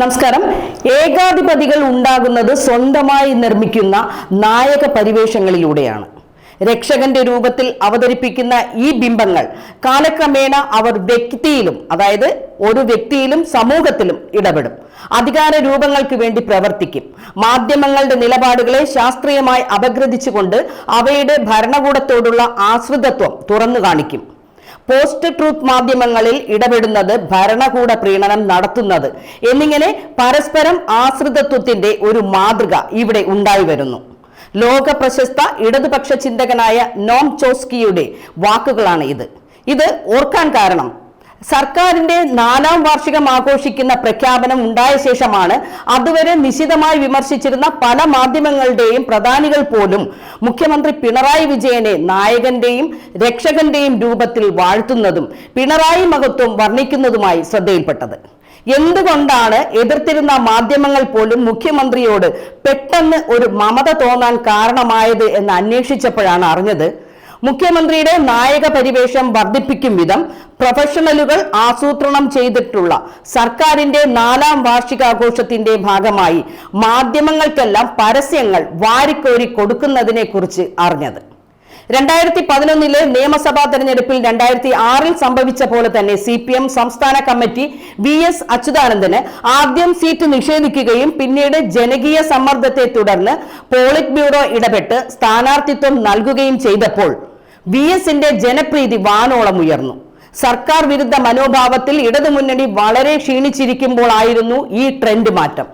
നമസ്കാരം. ഏകാധിപതികൾ ഉണ്ടാകുന്നത് സ്വന്തമായി നിർമ്മിക്കുന്ന നായക പരിവേഷങ്ങളിലൂടെയാണ്. രക്ഷകന്റെ രൂപത്തിൽ അവതരിപ്പിക്കുന്ന ഈ ബിംബങ്ങൾ കാലക്രമേണ അവർ വ്യക്തിയിലും അതായത് ഒരു വ്യക്തിയിലും സമൂഹത്തിലും ഇടപെടും. അധികാര രൂപങ്ങൾക്ക് വേണ്ടി പ്രവർത്തിക്കും. മാധ്യമങ്ങളുടെ നിലപാടുകളെ ശാസ്ത്രീയമായി അപഗ്രഥിച്ചുകൊണ്ട് അവയുടെ ഭരണകൂടത്തോടുള്ള ആശ്രിതത്വം തുറന്നു കാണിക്കും. പോസ്റ്റ് ട്രൂത്ത് മാധ്യമങ്ങളിൽ ഇടപെടുന്നത് ഭരണകൂട പ്രീണനം നടത്തുന്നത്. എന്നിങ്ങനെ പരസ്പരം ആശ്രിതത്വത്തിന്റെ ഒരു മാതൃക ഇവിടെ ഉണ്ടായി വരുന്നു. ലോക പ്രശസ്ത ഇടതുപക്ഷ ചിന്തകനായ നോം ചോസ്കിയുടെ വാക്കുകളാണ് ഇത് ഇത് ഓർക്കാൻ കാരണം സർക്കാരിന്റെ നാലാം വാർഷികം ആഘോഷിക്കുന്ന പ്രഖ്യാപനം ഉണ്ടായ ശേഷമാണ് അതുവരെ നിശിതമായി വിമർശിച്ചിരുന്ന പല മാധ്യമങ്ങളുടെയും പ്രധാനികൾ പോലും മുഖ്യമന്ത്രി പിണറായി വിജയനെ നായകന്റെയും രക്ഷകന്റെയും രൂപത്തിൽ വാഴ്ത്തുന്നതും പിണറായി മഹത്വം വർണിക്കുന്നതുമായി ശ്രദ്ധയിൽപ്പെട്ടത്. എന്തുകൊണ്ടാണ് എതിർത്തിരുന്ന മാധ്യമങ്ങൾ പോലും മുഖ്യമന്ത്രിയോട് പെട്ടെന്ന് ഒരു മമത തോന്നാൻ കാരണമായത് എന്ന് അന്വേഷിച്ചപ്പോഴാണ് അറിഞ്ഞത്? മുഖ്യമന്ത്രിയുടെ നായക പരിവേഷം വർദ്ധിപ്പിക്കും വിധം പ്രൊഫഷണലുകൾ ആസൂത്രണം ചെയ്തിട്ടുള്ള സർക്കാരിന്റെ നാലാം വാർഷികാഘോഷത്തിന്റെ ഭാഗമായി മാധ്യമങ്ങൾക്കെല്ലാം പരസ്യങ്ങൾ വാരിക്കോരി കൊടുക്കുന്നതിനെ കുറിച്ച് അറിഞ്ഞത്. രണ്ടായിരത്തി പതിനൊന്നിലെ നിയമസഭാ തെരഞ്ഞെടുപ്പിൽ രണ്ടായിരത്തി ആറിൽ സംഭവിച്ച പോലെ തന്നെ സി പി എം സംസ്ഥാന കമ്മിറ്റി വി എസ് അച്യുതാനന്ദന് ആദ്യം സീറ്റ് നിഷേധിക്കുകയും പിന്നീട് ജനകീയ സമ്മർദ്ദത്തെ തുടർന്ന് പോളിറ്റ് ബ്യൂറോ ഇടപെട്ട് സ്ഥാനാർത്ഥിത്വം നൽകുകയും ചെയ്തപ്പോൾ വി എസിന്റെ ജനപ്രീതി വാനോളം ഉയർന്നു. സർക്കാർ വിരുദ്ധ മനോഭാവത്തിൽ ഇടതുമുന്നണി വളരെ ക്ഷീണിച്ചിരിക്കുമ്പോൾ ആയിരുന്നു ഈ ട്രെൻഡ് മാറ്റം.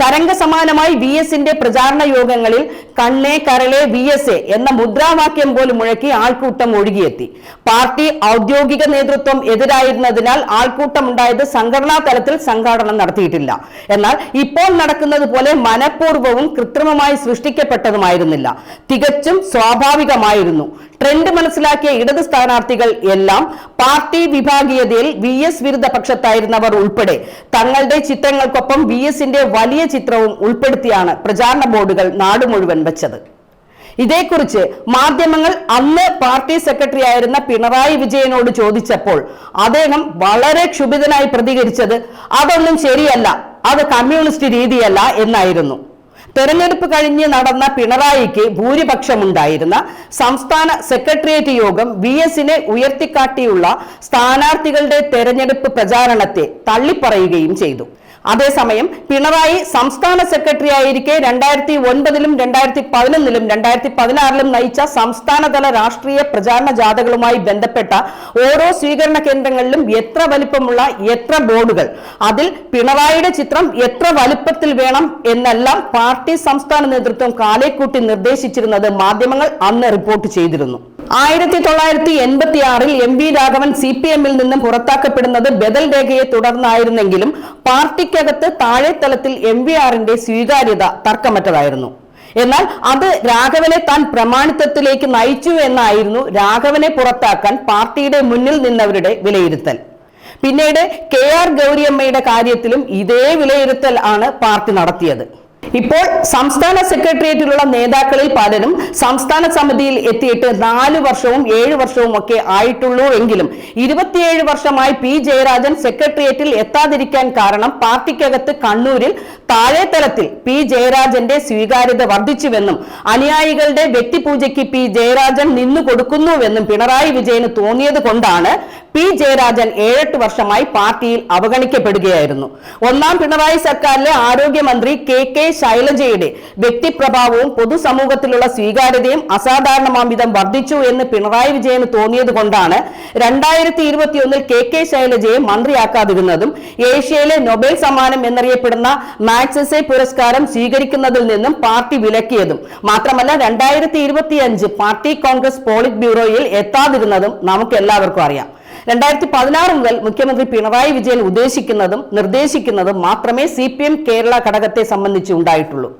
തരംഗ സമാനമായി വി എസിന്റെ പ്രചാരണ യോഗങ്ങളിൽ കണ്ണേ കരളെ വി എസ് എ എന്ന മുദ്രാവാക്യം പോലും മുഴക്കി ആൾക്കൂട്ടം ഒഴുകിയെത്തി. പാർട്ടി ഔദ്യോഗിക നേതൃത്വം എതിരായിരുന്നതിനാൽ ആൾക്കൂട്ടം ഉണ്ടായത് സംഘടനാ തലത്തിൽ സംഘാടനം നടത്തിയിട്ടില്ല. എന്നാൽ ഇപ്പോൾ നടക്കുന്നത് പോലെ മനഃപൂർവവും കൃത്രിമമായി സൃഷ്ടിക്കപ്പെട്ടതുമായിരുന്നില്ല. തികച്ചും സ്വാഭാവികമായിരുന്നു. ട്രെൻഡ് മനസ്സിലാക്കിയ ഇടത് സ്ഥാനാർത്ഥികൾ എല്ലാം പാർട്ടി വിഭാഗീയതയിൽ വി എസ് വിരുദ്ധ പക്ഷത്തായിരുന്നവർ ഉൾപ്പെടെ തങ്ങളുടെ ചിത്രങ്ങൾക്കൊപ്പം വി എസിന്റെ വലിയ ചിത്രവും ഉൾപ്പെടുത്തിയാണ് പ്രചാരണ ബോർഡുകൾ നാട് മുഴുവൻ വെച്ചത്. ഇതേക്കുറിച്ച് മാധ്യമങ്ങൾ അന്ന് പാർട്ടി സെക്രട്ടറി ആയിരുന്ന പിണറായി വിജയനോട് ചോദിച്ചപ്പോൾ അദ്ദേഹം വളരെ ക്ഷുഭിതനായി പ്രതികരിച്ചത് അതൊന്നും ശരിയല്ല അത് കമ്മ്യൂണിസ്റ്റ് രീതിയല്ല എന്നായിരുന്നു. തെരഞ്ഞെടുപ്പ് കഴിഞ്ഞ് നടന്ന പിണറായിക്ക് ഭൂരിപക്ഷമുണ്ടായിരുന്ന സംസ്ഥാന സെക്രട്ടേറിയറ്റ് യോഗം വി എസിനെ ഉയർത്തിക്കാട്ടിയുള്ള സ്ഥാനാർത്ഥികളുടെ തെരഞ്ഞെടുപ്പ് പ്രചാരണത്തെ തള്ളിപ്പറയുകയും ചെയ്തു. അതേസമയം പിണറായി സംസ്ഥാന സെക്രട്ടറി ആയിരിക്കെ രണ്ടായിരത്തി ഒൻപതിലും രണ്ടായിരത്തി പതിനൊന്നിലും രണ്ടായിരത്തി പതിനാറിലും നയിച്ച സംസ്ഥാനതല രാഷ്ട്രീയ പ്രചാരണ ജാഥകളുമായി ബന്ധപ്പെട്ട ഓരോ സ്വീകരണ കേന്ദ്രങ്ങളിലും എത്ര വലിപ്പമുള്ള എത്ര ബോർഡുകൾ അതിൽ പിണറായിയുടെ ചിത്രം എത്ര വലിപ്പത്തിൽ വേണം എന്നെല്ലാം പാർട്ടി സംസ്ഥാന നേതൃത്വം കാലേക്കൂട്ടി നിർദ്ദേശിച്ചിരുന്നത് മാധ്യമങ്ങൾ അന്ന് റിപ്പോർട്ട് ചെയ്തിരുന്നു. ആയിരത്തി തൊള്ളായിരത്തി എൺപത്തി ആറിൽ M V Raghavan C P എമ്മിൽ നിന്നും പുറത്താക്കപ്പെടുന്നത് ബദൽ രേഖയെ തുടർന്നായിരുന്നെങ്കിലും പാർട്ടിക്കകത്ത് താഴെത്തലത്തിൽ എം വി ആറിന്റെ സ്വീകാര്യത തർക്കമറ്റതായിരുന്നു. എന്നാൽ അത് രാഘവനെ താൻ പ്രമാണിത്വത്തിലേക്ക് നയിച്ചു എന്നായിരുന്നു രാഘവനെ പുറത്താക്കാൻ പാർട്ടിയുടെ മുന്നിൽ നിന്നവരുടെ വിലയിരുത്തൽ. പിന്നീട് കെ ആർ ഗൗരിയമ്മയുടെ കാര്യത്തിലും ഇതേ വിലയിരുത്തൽ ആണ് പാർട്ടി നടത്തിയത്. ഇപ്പോൾ സംസ്ഥാന സെക്രട്ടേറിയറ്റിലുള്ള നേതാക്കളിൽ പലരും സംസ്ഥാന സമിതിയിൽ എത്തിയിട്ട് നാല് വർഷവും ഏഴ് വർഷവും ഒക്കെ ആയിട്ടുള്ളൂ എങ്കിലും ഇരുപത്തിയേഴ് വർഷമായി പി ജയരാജൻ സെക്രട്ടേറിയറ്റിൽ എത്താതിരിക്കാൻ കാരണം പാർട്ടിക്കകത്ത് കണ്ണൂരിൽ താഴെത്തലത്തിൽ പി ജയരാജന്റെ സ്വീകാര്യത വർദ്ധിച്ചുവെന്നും അനുയായികളുടെ വ്യക്തിപൂജയ്ക്ക് പി ജയരാജൻ നിന്നു കൊടുക്കുന്നുവെന്നും പിണറായി വിജയന് തോന്നിയത് കൊണ്ടാണ് പി ജയരാജൻ ഏഴെട്ട് വർഷമായി പാർട്ടിയിൽ അവഗണിക്കപ്പെടുകയായിരുന്നു. ഒന്നാം പിണറായി സർക്കാരിലെ ആരോഗ്യമന്ത്രി കെ കെ ശൈലജയുടെ വ്യക്തിപ്രഭാവവും പൊതുസമൂഹത്തിലുള്ള സ്വീകാര്യതയും അസാധാരണമാം വിധം വർദ്ധിച്ചു എന്ന് പിണറായി വിജയന് തോന്നിയത് കൊണ്ടാണ് രണ്ടായിരത്തി ഇരുപത്തിയൊന്നിൽ കെ കെ ശൈലജയെ മന്ത്രിയാക്കാതിരുന്നതും ഏഷ്യയിലെ നൊബേൽ സമ്മാനം എന്നറിയപ്പെടുന്ന മാക്സസെ പുരസ്കാരം സ്വീകരിക്കുന്നതിൽ നിന്നും പാർട്ടി വിലക്കിയതും മാത്രമല്ല രണ്ടായിരത്തി ഇരുപത്തിയഞ്ച് പാർട്ടി കോൺഗ്രസ് പോളിറ്റ് ബ്യൂറോയിൽ എത്താതിരുന്നതും നമുക്ക് എല്ലാവർക്കും അറിയാം. രണ്ടായിരത്തി പതിനാറ് മുതൽ മുഖ്യമന്ത്രി പിണറായി വിജയൻ ഉദ്ദേശിക്കുന്നതും നിർദ്ദേശിക്കുന്നതും മാത്രമേ സി പി എം കേരള ഘടകത്തെ സംബന്ധിച്ച് ഉണ്ടായിട്ടുള്ളൂ.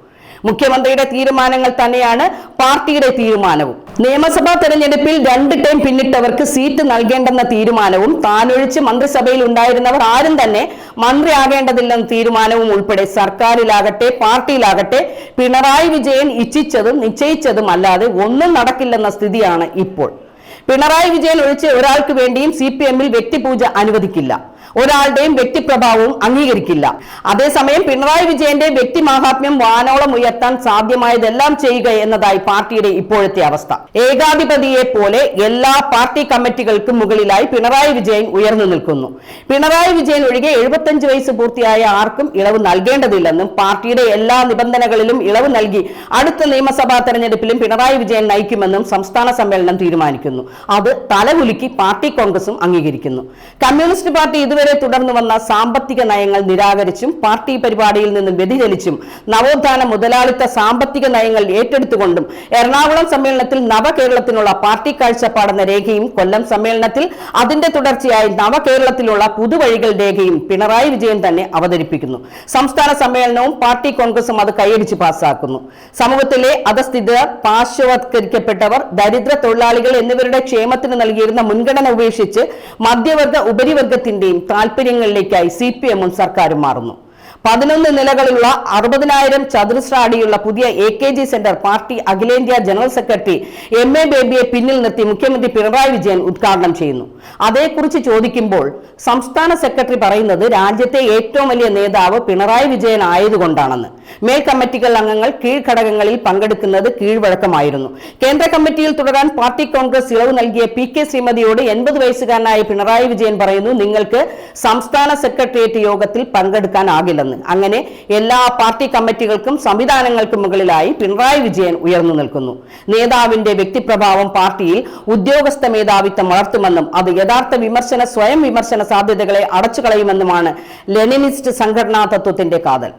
മുഖ്യമന്ത്രിയുടെ തീരുമാനങ്ങൾ തന്നെയാണ് പാർട്ടിയുടെ തീരുമാനവും. നിയമസഭാ തെരഞ്ഞെടുപ്പിൽ രണ്ട് ടൈം പിന്നിട്ടവർക്ക് സീറ്റ് നൽകേണ്ടെന്ന തീരുമാനവും താനൊഴിച്ച് മന്ത്രിസഭയിൽ ഉണ്ടായിരുന്നവർ ആരും തന്നെ മന്ത്രിയാകേണ്ടതില്ലെന്ന തീരുമാനവും ഉൾപ്പെടെ സർക്കാരിലാകട്ടെ പാർട്ടിയിലാകട്ടെ പിണറായി വിജയൻ ഇച്ഛിച്ചതും നിശ്ചയിച്ചതും അല്ലാതെ ഒന്നും നടക്കില്ലെന്ന സ്ഥിതിയാണ് ഇപ്പോൾ. പിണറായി വിജയൻ ഒഴിച്ച് ഒരാൾക്ക് വേണ്ടിയും സി പി എമ്മിൽ വ്യക്തിപൂജ അനുവദിക്കില്ല. ഒരാളുടെയും വ്യക്തിപ്രഭാവവും അംഗീകരിക്കില്ല. അതേസമയം പിണറായി വിജയന്റെ വ്യക്തി മാഹാത്മ്യം വാനോളം ഉയർത്താൻ സാധ്യമായതെല്ലാം ചെയ്യുക എന്നതായി പാർട്ടിയുടെ ഇപ്പോഴത്തെ അവസ്ഥ. ഏകാധിപതിയെ പോലെ എല്ലാ പാർട്ടി കമ്മിറ്റികൾക്കും മുകളിലായി പിണറായി വിജയൻ ഉയർന്നു നിൽക്കുന്നു. പിണറായി വിജയൻ ഒഴികെ എഴുപത്തഞ്ച് വയസ്സ് പൂർത്തിയായ ആർക്കും ഇളവ് നൽകേണ്ടതില്ലെന്നും പാർട്ടിയുടെ എല്ലാ നിബന്ധനകളിലും ഇളവ് നൽകി അടുത്ത നിയമസഭാ തെരഞ്ഞെടുപ്പിലും പിണറായി വിജയൻ നയിക്കുമെന്നും സംസ്ഥാന സമ്മേളനം തീരുമാനിക്കുന്നു. അത് തലകുലുക്കി പാർട്ടി കോൺഗ്രസും അംഗീകരിക്കുന്നു. കമ്മ്യൂണിസ്റ്റ് പാർട്ടി ഇതുവരെ തുടർന്നു വന്ന സാമ്പത്തിക നയങ്ങൾ നിരാകരിച്ചും പാർട്ടി പരിപാടിയിൽ നിന്നും വ്യതിചലിച്ചും നവോത്ഥാന മുതലാളിത്ത സാമ്പത്തിക നയങ്ങൾ ഏറ്റെടുത്തുകൊണ്ടും എറണാകുളം സമ്മേളനത്തിൽ നവകേരളത്തിനുള്ള പാർട്ടി കാഴ്ചപ്പാടെന്ന രേഖയും കൊല്ലം സമ്മേളനത്തിൽ അതിന്റെ തുടർച്ചയായി നവകേരളത്തിലുള്ള പുതുവഴികൾ രേഖയും പിണറായി വിജയൻ തന്നെ അവതരിപ്പിക്കുന്നു. സംസ്ഥാന സമ്മേളനവും പാർട്ടി കോൺഗ്രസും അത് കൈയടിച്ച് പാസ്സാക്കുന്നു സമൂഹത്തിലെ അധസ്ഥിതർ പാർശ്വവത്കരിക്കപ്പെട്ടവർ ദരിദ്ര തൊഴിലാളികൾ എന്നിവരുടെ ക്ഷേമത്തിന് നൽകിയിരുന്ന മുൻഗണന ഉപേക്ഷിച്ച് മധ്യവർഗ ഉപരിവർഗത്തിന്റെയും താല്പര്യങ്ങളിലേക്കായി സി പി എമ്മും സർക്കാരും മാറുന്നു. പതിനൊന്ന് നിലകളുള്ള അറുപതിനായിരം ചതുരശ്ര അടിയുള്ള പുതിയ A K G centre party അഖിലേന്ത്യാ ജനറൽ സെക്രട്ടറി എം എ ബേബിയെ പിന്നിൽ നിർത്തി മുഖ്യമന്ത്രി പിണറായി വിജയൻ ഉദ്ഘാടനം ചെയ്യുന്നു. അതേക്കുറിച്ച് ചോദിക്കുമ്പോൾ സംസ്ഥാന സെക്രട്ടറി പറയുന്നത് രാജ്യത്തെ ഏറ്റവും വലിയ നേതാവ് പിണറായി വിജയൻ ആയതുകൊണ്ടാണെന്ന്. മേൽ കമ്മിറ്റികൾ അംഗങ്ങൾ കീഴ്ഘടകങ്ങളിൽ പങ്കെടുക്കുന്നത് കീഴ്വഴക്കമായിരുന്നു. കേന്ദ്ര കമ്മിറ്റിയിൽ തുടരാൻ പാർട്ടി കോൺഗ്രസ് ഇളവ് നൽകിയ പി കെ ശ്രീമതിയോട് എൺപത് വയസ്സുകാരനായ പിണറായി വിജയൻ പറയുന്നു നിങ്ങൾക്ക് സംസ്ഥാന സെക്രട്ടേറിയറ്റ് യോഗത്തിൽ പങ്കെടുക്കാനാകില്ലെന്ന്. അങ്ങനെ എല്ലാ പാർട്ടി കമ്മിറ്റികൾക്കും സംവിധാനങ്ങൾക്കും മുകളിലായി പിണറായി വിജയൻ ഉയർന്നു നിൽക്കുന്നു. നേതാവിന്റെ വ്യക്തിപ്രഭാവം പാർട്ടിയിൽ ഉദ്യോഗസ്ഥ മേധാവിത്വം വളർത്തുമെന്നും അത് യഥാർത്ഥ വിമർശന സ്വയം വിമർശന സാധ്യതകളെ അടച്ചുകളയുമെന്നുമാണ് ലെനിനിസ്റ്റ് സംഘടനാ തത്വത്തിന്റെ കാതൽ.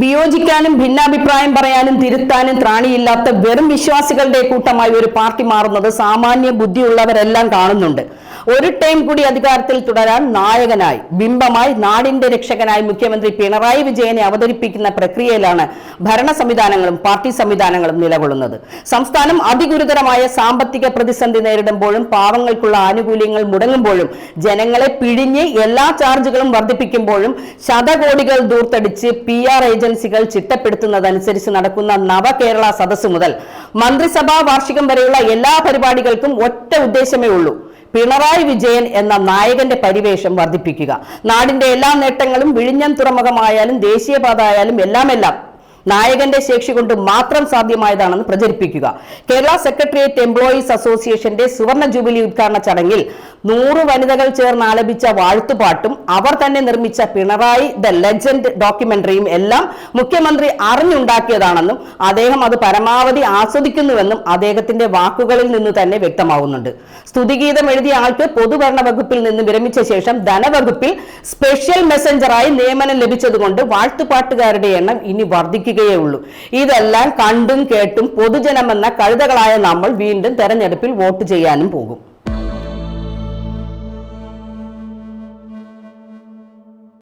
വിയോജിക്കാനും ഭിന്നാഭിപ്രായം പറയാനും തിരുത്താനും ത്രാണിയില്ലാത്ത വെറും വിശ്വാസികളുടെ കൂട്ടമായി ഒരു പാർട്ടി മാറുന്നത് സാമാന്യ ബുദ്ധിയുള്ളവരെല്ലാം കാണുന്നുണ്ട്. ഒരു ടൈം കൂടി അധികാരത്തിൽ തുടരാൻ നായകനായി ബിംബമായി നാടിന്റെ രക്ഷകനായി മുഖ്യമന്ത്രി പിണറായി വിജയനെ അവതരിപ്പിക്കുന്ന പ്രക്രിയയിലാണ് ഭരണ സംവിധാനങ്ങളും പാർട്ടി സംവിധാനങ്ങളും നിലകൊള്ളുന്നത്. സംസ്ഥാനം അതിഗുരുതരമായ സാമ്പത്തിക പ്രതിസന്ധി നേരിടുമ്പോഴും പാവങ്ങൾക്കുള്ള ആനുകൂല്യങ്ങൾ മുടങ്ങുമ്പോഴും ജനങ്ങളെ പിഴിഞ്ഞ് എല്ലാ ചാർജുകളും വർദ്ധിപ്പിക്കുമ്പോഴും ശതകോടികൾ ദൂർത്തടിച്ച് പി ആർ ഏജൻസികൾ ചിട്ടപ്പെടുത്തുന്നതനുസരിച്ച് നടക്കുന്ന നവകേരള സദസ് മുതൽ മന്ത്രിസഭാ വാർഷികം വരെയുള്ള എല്ലാ പരിപാടികൾക്കും ഒറ്റ ഉദ്ദേശമേ ഉള്ളൂ. പിണറായി വിജയൻ എന്ന നായകന്റെ പരിവേഷം വർദ്ധിപ്പിക്കുക. നാടിന്റെ എല്ലാ നേട്ടങ്ങളും വിഴിഞ്ഞം തുറമുഖമായാലും ദേശീയപാത ആയാലും എല്ലാം എല്ലാം നായകന്റെ ശേഷി കൊണ്ട് മാത്രം സാധ്യമായതാണെന്ന് പ്രചരിപ്പിക്കുക. കേരള സെക്രട്ടേറിയറ്റ് എംപ്ലോയീസ് അസോസിയേഷന്റെ സുവർണ ജൂബിലി ഉദ്ഘാടന ചടങ്ങിൽ നൂറ് വനിതകൾ ചേർന്ന് ആലപിച്ച വാഴ്ത്തുപാട്ടും അവർ തന്നെ നിർമ്മിച്ച പിണറായി ദ ലെജൻഡ് ഡോക്യുമെന്ററിയും എല്ലാം മുഖ്യമന്ത്രി അറിഞ്ഞുണ്ടാക്കിയതാണെന്നും അദ്ദേഹം അത് പരമാവധി ആസ്വദിക്കുന്നുവെന്നും അദ്ദേഹത്തിന്റെ വാക്കുകളിൽ നിന്ന് തന്നെ വ്യക്തമാവുന്നുണ്ട്. സ്തുതിഗീതം എഴുതിയ ആൾക്ക് പൊതുഭരണ വകുപ്പിൽ നിന്ന് വിരമിച്ച ശേഷം ധനവകുപ്പിൽ സ്പെഷ്യൽ മെസ്സഞ്ചറായി നിയമനം ലഭിച്ചതുകൊണ്ട് വാഴ്ത്തുപാട്ടുകാരുടെ എണ്ണം ഇനി വർദ്ധിക്കുകയേ ഉള്ളൂ ഇതെല്ലാം കണ്ടും കേട്ടും പൊതുജനമെന്ന കഴുതകളായ നമ്മൾ വീണ്ടും തെരഞ്ഞെടുപ്പിൽ വോട്ട് ചെയ്യാനും പോകും.